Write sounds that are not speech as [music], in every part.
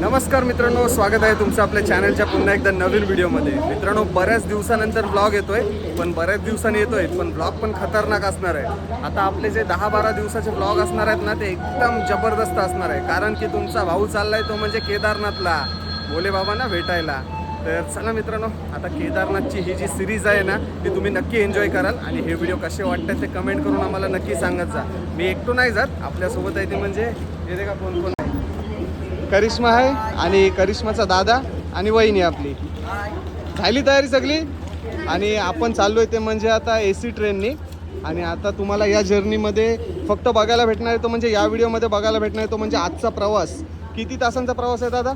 नमस्कार मित्रांनो स्वागत आहे तुमचं आपल्या चॅनलच्या पुन्हा एकदा नवीन व्हिडिओमध्ये. मित्रांनो बऱ्याच दिवसानंतर ब्लॉग येतोय पण बऱ्याच दिवसांनी येतोय पण ब्लॉग पण खतरनाक असणार आहे. आता आपले जे दहा बारा दिवसाचे ब्लॉग असणार आहेत ना ते एकदम जबरदस्त असणार आहे. कारण की तुमचा भाऊ चाललाय तो म्हणजे केदारनाथला. भोले बाबांना भेटायला. तर चला मित्रांनो आता केदारनाथची ही जी सिरीज आहे ना ती तुम्ही नक्की एन्जॉय कराल. आणि हे व्हिडिओ कसे वाटतात ते कमेंट करून आम्हाला नक्की सांगत जा. मी एकटो नाही जात आपल्यासोबत आहे ते म्हणजे येते का कोण कोण करिश्मा आहे आणि करिश्माचा दादा आणि वहिनी आपली. झाली तयारी सगळी? आणि आपण चाललोय ते म्हणजे आता ए सी ट्रेननी आणि आता तुम्हाला या जर्नीमध्ये फक्त बघायला भेटणार आहे तो म्हणजे या व्हिडिओमध्ये बघायला भेटणार आहे तो म्हणजे आजचा प्रवास. किती तासांचा प्रवास आहे दादा?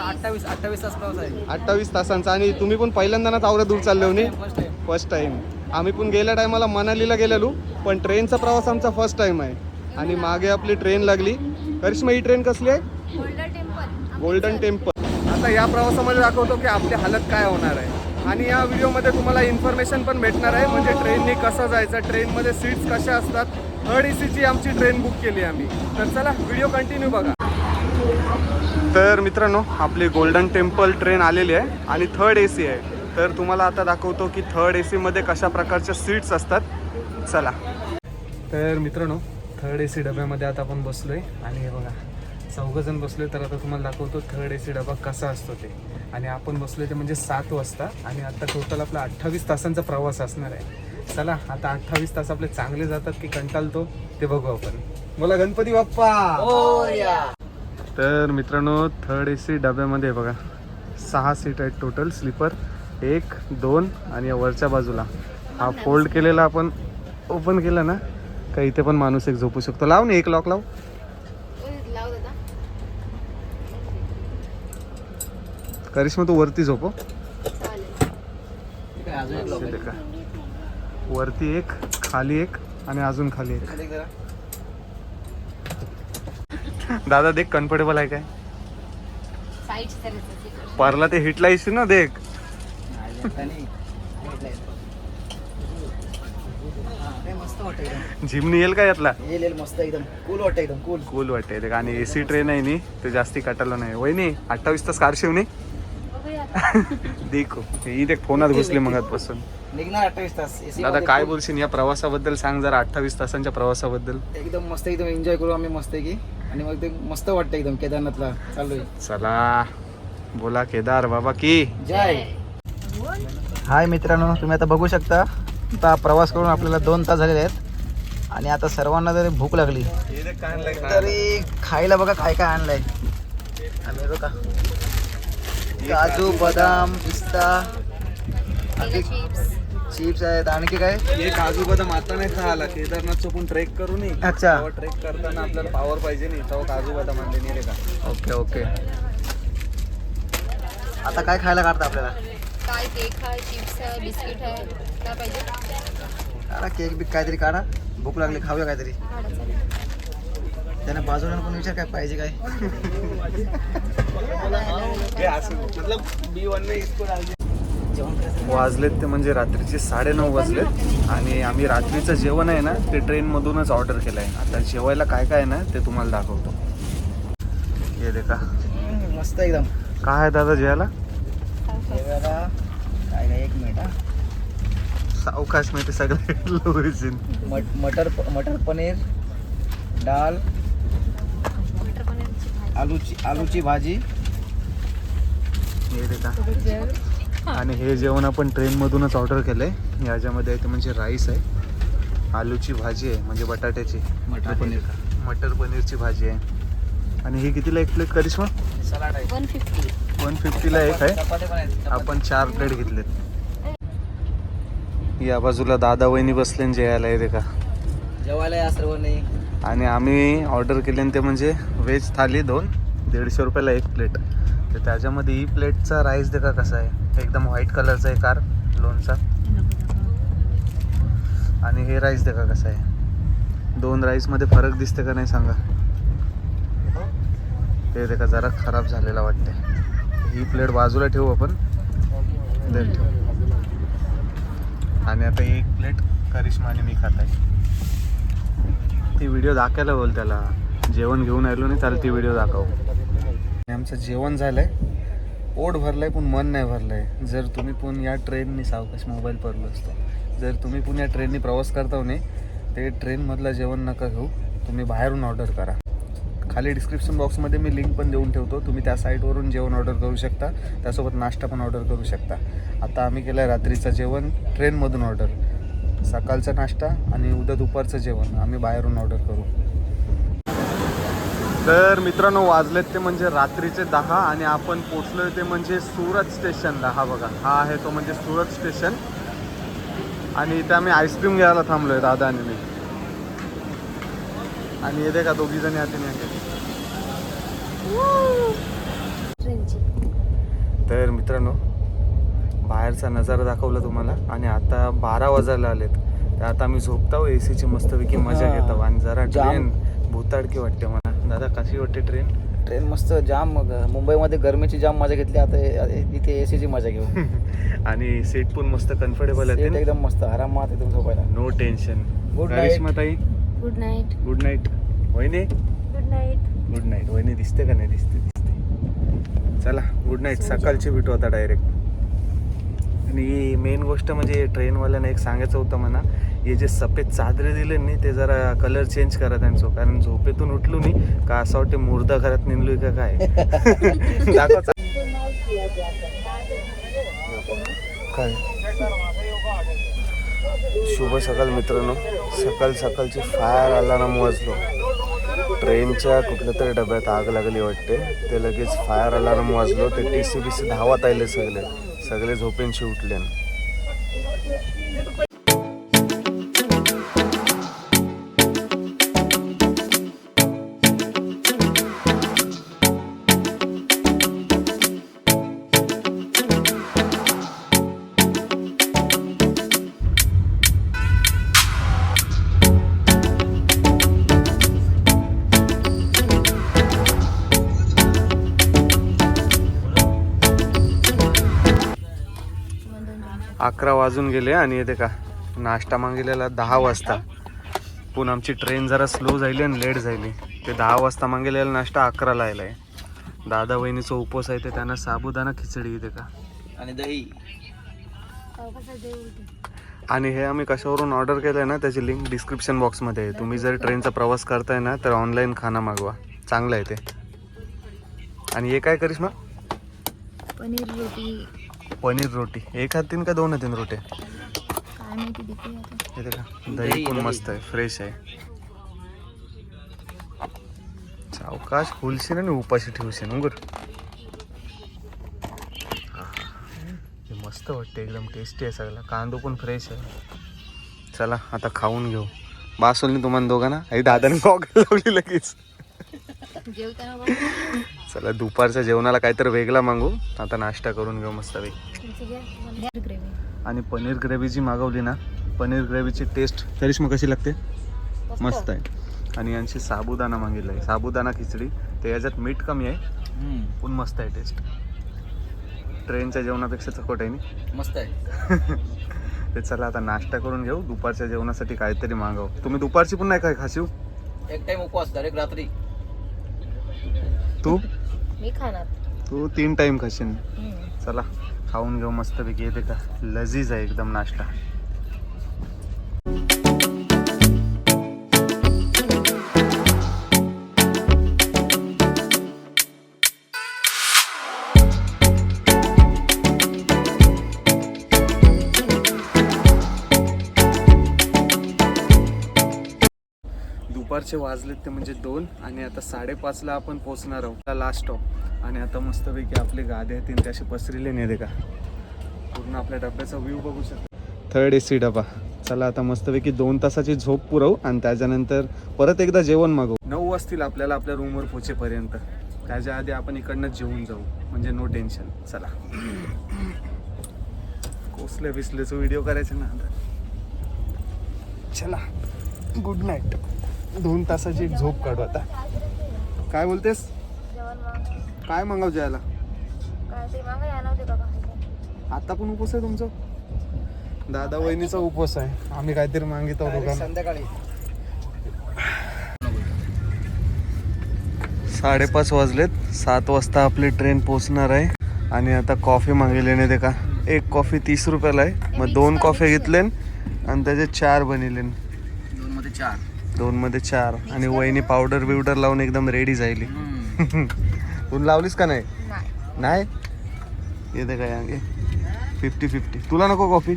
अठ्ठावीस अठ्ठावीस तास प्रवास आहे. अठ्ठावीस तासांचा. आणि तुम्ही पण पहिल्यांदा ना आवडत दूर चालले फर्स्ट टाइम फर्स्ट टाईम आम्ही पण गेल्या टायमाला मनालीला गेलेलो पण ट्रेनचा प्रवास आमचा फर्स्ट टाईम आहे. आणि मागे आपली ट्रेन लागली. करिश्मा ही ट्रेन कसली आहे? Golden temple. आता या प्रवासामध्ये दाखवतो की आपली हालत काय होणार आहे. आणि या व्हिडिओमध्ये तुम्हाला इन्फॉर्मेशन पण भेटणार आहे म्हणजे ट्रेननी कसं जायचं ट्रेनमध्ये सीट्स कशा असतात. थर्ड ए सीची आमची ट्रेन बुक केली आम्ही. तर चला व्हिडिओ कंटिन्यू बघा. तर मित्रांनो आपली गोल्डन टेम्पल ट्रेन आलेली आहे आणि थर्ड ए सी आहे. तर तुम्हाला आता दाखवतो की थर्ड ए सीमध्ये कशा प्रकारच्या सीट्स असतात. चला. तर मित्रांनो थर्ड ए सी डब्यामध्ये आता आपण बसलो आहे आणि हे बघा चौघंजण बसलोय तर आता तुम्हाला दाखवतो थर्ड ए सी डबा कसा असतो ते. आणि आपण बसलोय ते म्हणजे सात वाजता आणि आता टोटल आपला अठ्ठावीस तासांचा प्रवास असणार आहे. चला आता अठ्ठावीस तास आपले चांगले जातात की कंटाळतो ते बघू आपण. बोला गणपती बाप्पा! तर मित्रांनो थर्ड ए सी डब्यामध्ये बघा सहा सीट आहेत टोटल स्लीपर एक दोन आणि या वरच्या बाजूला. हा फोल्ड केलेला आपण ओपन केला ना का इथे पण माणूस एक झोपू शकतो? लाव ना एक लॉक लाव. लाव दादा करिश्मा तू वरती झोपो वरती एक खाली एक आणि अजून खाली एक. दादा देख कम्फर्टेबल आहे काय? परला ते हिटला येशील ना देख मस्त वाटतं एकदम. जिमनी येईल का यातला? येईल येईल मस्त एकदम. कूल वाटतं एकदम कूल कूल वाटते. ते आणि ए सी ट्रेन आहे नी ते जास्ती कटायला नाही. वहिनी अठ्ठावीस तास कार शिवणी [laughs] देखो ही देख फोनात घुसली मग आजपासून निघणार अठ्ठावीस तास. दादा काय. बोलशील? या प्रवासाबद्दल सांग जरा अठ्ठावीस तासांच्या प्रवासाबद्दल. एकदम मस्त एकदम एन्जॉय करू आम्ही मस्त की आणि मग ते मस्त वाटतं एकदम केदारनाथला. चाललोय चला बोला केदार बाबा की. जय. हाय मित्रांनो तुम्ही आता बघू शकता आता प्रवास करून आपल्याला दोन तास झालेले आहेत. आणि आता सर्वांना जरी भूक लागली तरी खायला बघा काय काय आणलंय. आम्ही बघा काजू बदाम पिस्ता चिप्स चिप्स आहेत. आणखी काय? हे काजू बदाम आता नाही खायला. केदारनाथचं पण ट्रेक करू नये अच्छा. ट्रेक करताना आपल्याला पावर पाहिजे नाही. तेव्हा काजू बदाम आणले नाही रे का? Okay okay. आता काय खायला काढतं आपल्याला? काय केक आहे चिप्स आहे बिस्किट आहे काय पाहिजे? काढा केक बी काहीतरी काढा. भूक लागली खाऊया काहीतरी. त्याने बाजूला पण विचार काय पाहिजे काय? वाजलेत ते म्हणजे रात्रीचे साडेनऊ वाजलेत आणि आम्ही रात्रीचं जेवण आहे ना ते ट्रेनमधूनच ऑर्डर केलं आहे आता जेवायला काय काय आहे ना ते तुम्हाला दाखवतो. हे देखा. मस्त एकदम. काय आहे दादा जेवायला? जेवायला काय काय एक मिनिट हा. सावकाश माहिती सगळं [laughs] लोरीजिन मट मटर मटर पनीर डाल मटर पनीरची भाजी. आलूची आलूची भाजी. हे आणि हे जेवण आपण ट्रेनमधूनच ऑर्डर केलं आहे याच्यामध्ये आहे ते म्हणजे राईस आहे. आलूची भाजी आहे म्हणजे बटाट्याची. मटर पनीर. मटर पनीरची भाजी आहे. आणि ही कितीला एक प्लेट करिश्मा? सलाड आहे. वन फिफ्टी वन फिफ्टीला एक आहे. आपण चार प्लेट घेतलेत. या बाजूला दादा वहिनी बसले जेवायला आहे का? जेवायला या सर्व नाही आणि आम्ही ऑर्डर केले ते म्हणजे व्हेज थाली दोन दीडशे रुपयाला एक प्लेट. तर त्याच्यामध्ये ही प्लेटचा राईस देखा कसा आहे? एकदम व्हाईट कलरचा आहे कार लोणचा. आणि हे राईस देखा कसा आहे? दोन राईसमध्ये फरक दिसते का नाही सांगा? ते देखा जरा खराब झालेला वाटते ही प्लेट बाजूला ठेवू आपण देन ठेवू. आणि आता एक प्लेट करिश्माने मी खात आहे. ती व्हिडिओ दाखवायला बोल त्याला. जेवण घेऊन आलो नाही त्याला ती व्हिडिओ दाखव. आमचं जेवण झालंय. पोट भरलंय पण मन नाही भरलंय. जर तुम्ही पण या ट्रेननी सावकाश मोबाईल पडलो असतो. जर तुम्ही पण या ट्रेननी प्रवास करता हो नाही ते ट्रेनमधलं जेवण नका घेऊ. तुम्ही बाहेरून ऑर्डर करा. खाली डिस्क्रिप्शन बॉक्समध्ये मी लिंक पण देऊन ठेवतो. तुम्ही त्या साईटवरून जेवण ऑर्डर करू शकता. त्यासोबत नाश्ता पण ऑर्डर करू शकता. आता आम्ही केलं रात्रीचं जेवण ट्रेनमधून ऑर्डर सकाळचा नाश्ता आणि उद्या दुपारचं जेवण. आम्ही बाहेरून ऑर्डर करू. तर मित्रांनो वाजलेत ते म्हणजे रात्रीचे दहा आणि आपण पोचलोय ते म्हणजे सुरत स्टेशनला हा बघा हा आहे तो म्हणजे सुरत स्टेशन आणि इथे आम्ही आईस्क्रीम घ्यायला थांबलोय दादा आणि मी. आणि येते का दोघी जणी हाती नाही तर मित्रांनो बाहेरचा नजारा दाखवला तुम्हाला आणि आता बारा वाजायला आलेत. तर आता आम्ही झोपताव ए सीची मस्तपैकी मजा. घेतो आणि जरा. ट्रेन भूताडकी वाटते मला. दादा कशी वाटते ट्रेन? ट्रेन मस्त जाम मग. मुंबईमध्ये गरमीची जाम मजा घेतली आता इथे ए सीची मजा घेऊ. [laughs] आणि सीट पण मस्त कम्फर्टेबल आहे एकदम मस्त आरामात एकदम झोपायला. नो टेन्शन करिश्मा ताई गुड नाईट गुड नाईट वहिनी? गुड नाईट गुड नाईट वहिनी दिसते का नाही? दिसते दिसते. चला गुड नाईट सकाळची भेटू आता डायरेक्ट आणि मेन गोष्ट म्हणजे ट्रेनवाल्याने एक सांगायचं होतं म्हणा हे जे सफेद चादरे दिले नी ते जरा कलर चेंज करा त्यांचं. कारण झोपेतून उठलो नी का असं वाटते मुर्दा घरात निघलोय का काय? [laughs] काय? शुभ सकाळ मित्रांनो. सकाळ सकाळची फायर अलार्म वाजलो. ट्रेनच्या कुठल्या तरी डब्यात आग लागली वाटते. ते लगेच फायर अलार्म वाजलो. ते टी सी बी सी धावत आले सगळे. सगळे झोपेंशी उठले. वाजून गेले आणि येते का नाश्ता मागितलेला दहा वाजता. पण आमची ट्रेन जरा स्लो झाली आणि लेट झाली. ते दहा वाजता मागितलेला नाश्ता अकराला आला आहे दादा वहिनीचा उपवास आहे ते त्यांना साबुदाणा खिचडी येते का. आणि दही. आणि हे आम्ही कशावरून ऑर्डर केलं आहे ना त्याची लिंक डिस्क्रिप्शन बॉक्समध्ये आहे. तुम्ही जर ट्रेनचा प्रवास करताय ना तर ऑनलाईन खाना मागवा. चांगलं आहे ते. आणि हे काय करीस मग पनीर रोटी. पनीर रोटी. एक हातीन का दोन हातीन रोटी? काय माहिती आता. का दही, पण. मस्त आहे फ्रेश आहे. सावकाश खुलशील आणि उपाशी ठेवशील उगर. हे मस्त वाटते एकदम टेस्टी आहे सगळं. कांदो पण फ्रेश आहे. चला आता खाऊन घेऊ. बासुलनी तुम्हाला दोघांना. आई दादाने [laughs] गॉगल लावली लगेच. जेवताना बघ. चला दुपारच्या जेवणाला काहीतरी वेगळा मागू. आता नाश्ता करून घेऊ मस्त ग्रेव्ही आणि पनीर ग्रेव्ही जी मागवली ना पनीर ग्रेव्हीची टेस्ट तरीच मग कशी लागते? मस्त. आहे. आणि यांची साबुदाणा मागितलं आहे साबुदाणा खिचडी. ते याच्यात मीठ कमी आहे. पण मस्त आहे टेस्ट ट्रेनच्या जेवणापेक्षा चकोट आहे नी. मस्त आहे. [laughs] ते चला आता नाश्ता करून घेऊ. दुपारच्या जेवणासाठी काहीतरी मागव. तुम्ही दुपारची पण नाही काय खाशीव? एक टाइम उपवास डायरेक्ट रात्री. तू? मी खाणार. तू तीन टाइम खाशील. चला खाऊन घेऊ मस्तपैकी. येते का लजीज आहे एकदम नाश्ता. दुपारचे वाजलेत ते म्हणजे दोन आणि आता साडेपाचला आपण पोचणार आहोत. लास्ट स्टॉप आणि आता मस्तपैकी आपले गादे आहेत ते असे पसरले नाही का पूर्ण आपल्या डब्याचा व्ह्यू बघू शकता. थर्ड ए सी डबा. चला आता मस्तपैकी दोन तासाची झोप पुरवू आणि त्याच्यानंतर परत एकदा जेवण मागवू नऊ वाजतील आपल्याला आपल्या रूमवर पोचेपर्यंत त्याच्या आधी आपण इकडनंच जेवून जाऊ. म्हणजे नो टेन्शन चला. कोसले बिसलेचं व्हिडिओ करायचं ना आता. चला. गुड नाईट दोन तासाची एक झोप काढू आता. काय बोलतेस? काय मागव जायला? आता पण उपवास आहे तुमचं? दादा वहिनीचा उपवास आहे. आम्ही काहीतरी मागितो संध्याकाळी. साडेपाच वाजलेत. सात वाजता आपली ट्रेन पोचणार आहे. आणि आता कॉफी मागेली नाही ते का एक कॉफी तीस रुपयाला आहे. मग दोन कॉफी घेतले आणि त्याचे चार बनले दोन मध्ये चार. दोन मध्ये चार आणि वहिनी पावडर बिवडर लावून एकदम रेडी जायली तू लावलीस का नाही? नाही. येते काय अंगे फिफ्टी फिफ्टी तुला नको कॉफी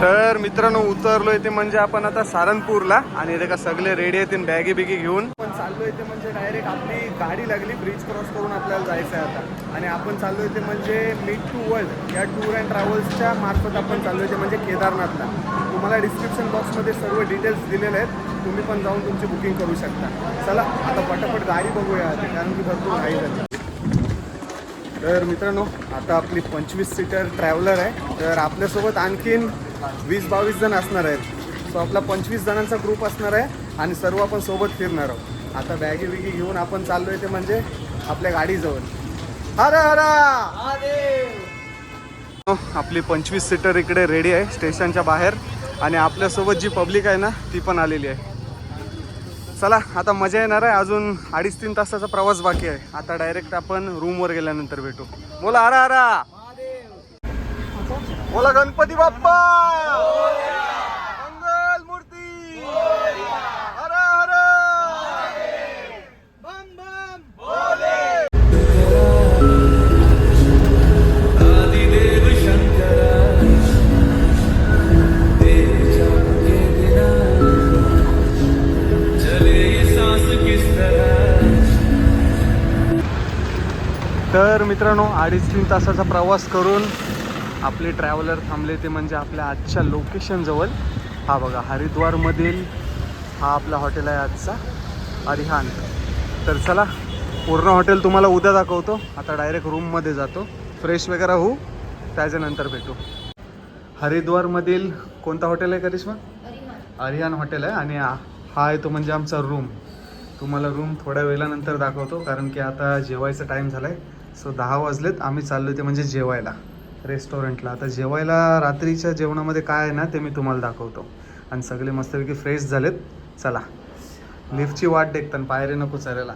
तर मित्रांनो उतरलोय ते म्हणजे आपण आता सारंगपूरला. आणि इथे का सगळे रेडी आहेत बॅगी बिगी घेऊन. चाललोय ते म्हणजे डायरेक्ट आपली गाडी लागली ब्रिज क्रॉस करून आपल्याला जायचं आहे आता. आणि आपण चाललोय ते म्हणजे मिड टू वर्ल्ड या टूर अँड ट्रॅव्हल्सच्या मार्फत आपण चाललोय ते म्हणजे केदारनाथला. तुम्हाला डिस्क्रिप्शन बॉक्समध्ये सर्व डिटेल्स दिलेले आहेत. तुम्ही पण जाऊन तुमची बुकिंग करू शकता. चला आता पटापट गाडी बघूया कारण की भरपूर घाई झाली. तर मित्रांनो आता आपली पंचवीस सीटर ट्रॅव्हलर आहे. तर आपल्यासोबत आणखीन वीस बावीस जण असणार आहेत. सो आपला पंचवीस जणांचा ग्रुप असणार आहे आणि सर्व आपण सोबत फिरणार आहोत. आता बॅगी बिगी घेऊन आपण चाललोय ते म्हणजे आपल्या गाडीजवळ. हर हरा आपली पंचवीस सीटर इकडे रेडी आहे स्टेशनच्या बाहेर. आणि आपल्यासोबत जी पब्लिक आहे ना ती पण आलेली आहे. चला आता मजा येणार आहे. अजून अडीच तीन तासाचा प्रवास बाकी आहे. आता डायरेक्ट आपण रूमवर गेल्यानंतर भेटू. बोला हरा हरा बोला गणपती बाप्पा! तर मित्रांनो अडीच तीन तासाचा प्रवास करून आपले ट्रॅव्हलर थांबले. ते म्हणजे आपल्या आजच्या लोकेशनजवळ हा बघा हरिद्वारमधील हा आपला हॉटेल आहे आजचा अरिहान. तर चला पूर्ण हॉटेल तुम्हाला उद्या दाखवतो. आता डायरेक्ट रूममध्ये जातो. फ्रेश वगैरे होऊ त्याच्यानंतर भेटू. हरिद्वारमधील कोणता हॉटेल आहे करिश्मा? अरिहान हॉटेल आहे. आणि हा आहे तो म्हणजे आमचा रूम तुम्हाला रूम थोड्या वेळानंतर दाखवतो कारण की आता जेवायचा टाईम झाला आहे सो दहा वाजलेत आम्ही चाललो ते म्हणजे जेवायला रेस्टॉरंटला आता जेवायला रात्रीच्या जेवणामध्ये काय आहे ना ते मी तुम्हाला दाखवतो. आणि सगळे मस्तपैकी फ्रेश झालेत. चला. लिफ्टची वाट देखताना पायरे नको चालायला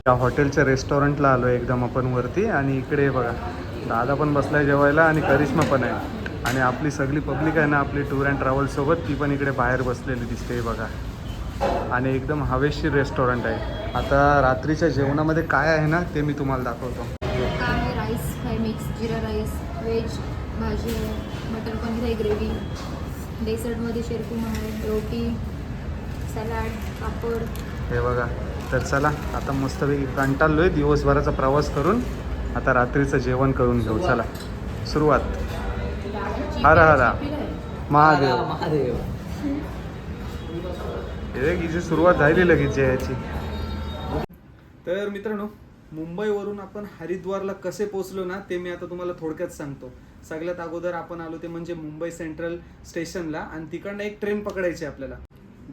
त्या हॉटेलच्या रेस्टॉरंटला आलो एकदम आपण वरती आणि इकडे बघा. दादा पण बसलाय जेवायला आणि करिश्मा पण आहे. आणि आपली सगळी पब्लिक आहे ना आपली टूर अँड ट्रॅव्हल्ससोबत ती पण इकडे बाहेर बसलेली दिसते बघा. आणि एकदम हवेशीर रेस्टॉरंट आहे. आता रात्रीच्या जेवणामध्ये काय आहे ना ते मी तुम्हाला दाखवतो. का आहे? राईस आहे मिक्स जिरा राईस व्हेज भाजी आहे मटर पनीर आहे ग्रेव्ही डेझर्टमध्ये शेरकुमा आहे रोटी सॅलाड पापड. हे बघा. तर चला आता मस्तपैकी कंटाळलोय. दिवसभराचा प्रवास करून आता रात्रीचं जेवण करून घेऊ. चला. सुरुवात. हर हरा. महादेव. महादेव. हिची सुरुवात झाली लगेच याची तर मित्रांनो मुंबईवरून आपण हरिद्वारला कसे पोहोचलो ना ते मी आता तुम्हाला थोडक्यात सांगतो. सगळ्यात अगोदर आपण आलो ते म्हणजे मुंबई सेंट्रल स्टेशनला आणि तिकडनं एक ट्रेन पकडायची आपल्याला.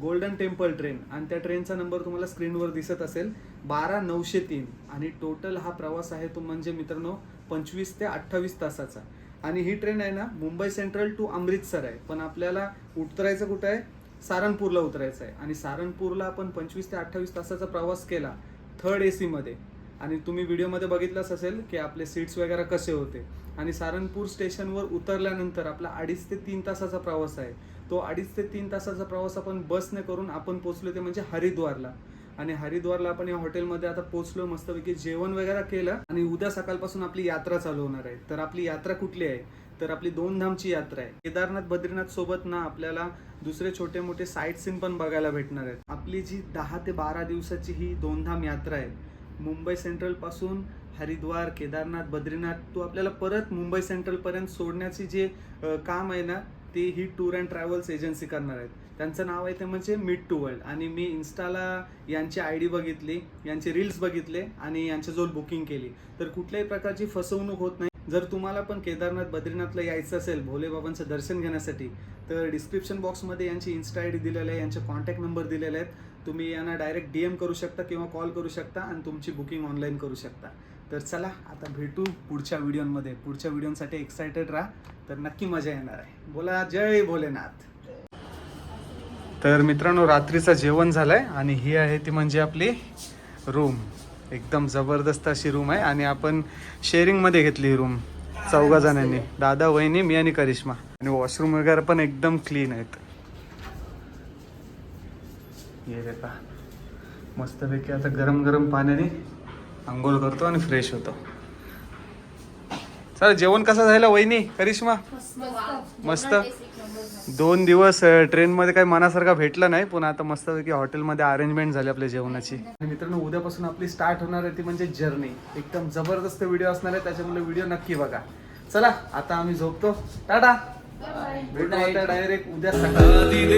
Golden temple train. आणि त्या ट्रेनचा नंबर तुम्हाला स्क्रीनवर दिसत असेल बारा नऊशे तीन. आणि टोटल हा प्रवास आहे तो म्हणजे मित्रांनो पंचवीस ते अठ्ठावीस तासाचा. आणि ही ट्रेन आहे ना मुंबई सेंट्रल टू अमृतसर आहे. पण आपल्याला उतरायचं कुठं आहे? सारनपूरला उतरायचं आहे आणि सारनपूरला आपण पंचवीस ते अठ्ठावीस तासाचा प्रवास केला थर्ड ए सीमध्ये आणि तुम्ही व्हिडिओमध्ये बघितलंच असेल की आपले सीट्स वगैरे कसे होते. आणि सारनपूर स्टेशनवर उतरल्यानंतर आपला अडीच ते तीन तासाचा प्रवास आहे. तो अडीच ते तीन तासाचा प्रवास आपण बसने करून आपण पोचलो ते म्हणजे हरिद्वारला. आणि हरिद्वारला आपण या हॉटेलमध्ये आता पोचलो मस्तपैकी जेवण वगैरे केलं. आणि उद्या सकाळपासून आपली यात्रा चालू होणार आहे. तर आपली यात्रा कुठली आहे? तर आपली दोन धामची यात्रा आहे. केदारनाथ बद्रीनाथ सोबत ना आपल्याला दुसरे छोटे मोठे साईट सीन पण बघायला भेटणार आहेत. आपली जी दहा ते बारा दिवसाची ही दोन धाम यात्रा आहे मुंबई सेंट्रलपासून हरिद्वार केदारनाथ बद्रीनाथ तो आपल्याला परत मुंबई सेंट्रल पर्यंत सोडण्याची जे काम आहे ना ते ही टूर अँड ट्रॅव्हल्स एजन्सी करणार आहेत. त्यांचं नाव आहे ते म्हणजे मिड टू वर्ल्ड आणि मी इन्स्टाला यांची आय डी बघितली यांचे रील्स बघितले आणि यांच्याजवळ बुकिंग केली. तर कुठल्याही प्रकारची फसवणूक होत नाही. जर तुम्हाला पण केदारनाथ बद्रीनाथला यायचं असेल भोलेबाबांचं दर्शन घेण्यासाठी तर डिस्क्रिप्शन बॉक्समध्ये यांची इन्स्टा आय डी दिलेलं आहे यांचे कॉन्टॅक्ट नंबर दिलेले आहेत. तुम्ही यांना डायरेक्ट डी एम करू शकता किंवा कॉल करू शकता आणि तुमची बुकिंग ऑनलाईन करू शकता. तर चला आता भेटू पुढच्या व्हिडिओमध्ये. पुढच्या व्हिडिओसाठी एक्सायटेड राहा तर नक्की मजा येणार आहे. बोला जय भोलेनाथ. तर मित्रांनो रात्रीचं जेवण झालंय आणि ही आहे ती म्हणजे आपली रूम एकदम जबरदस्त अशी रूम आहे. आणि आपण शेअरिंगमध्ये घेतली ही रूम चौघा जणांनी. दादा वहिनी मी आणि करिश्मा. आणि वॉशरूम वगैरे पण एकदम क्लीन आहेत. ये पहा. मस्तपैकी आता गरम गरम पाण्याने आंघोळ करतो आणि फ्रेश होतो. चल जेवण कसं झालं वहिनी करिश्मा? मस्त. दोन दिवस ट्रेनमध्ये काही मनासारखा भेटला नाही पण आता मस्तपैकी हॉटेलमध्ये अरेंजमेंट झाली आपल्या जेवणाची. आणि मित्रांनो उद्यापासून आपली स्टार्ट होणार आहे ती म्हणजे जर्नी एकदम जबरदस्त व्हिडिओ असणार आहे त्याच्यामुळे व्हिडिओ नक्की बघा. चला आता आम्ही झोपतो. टाटा! भेटू आता डायरेक्ट उद्या सकाळी.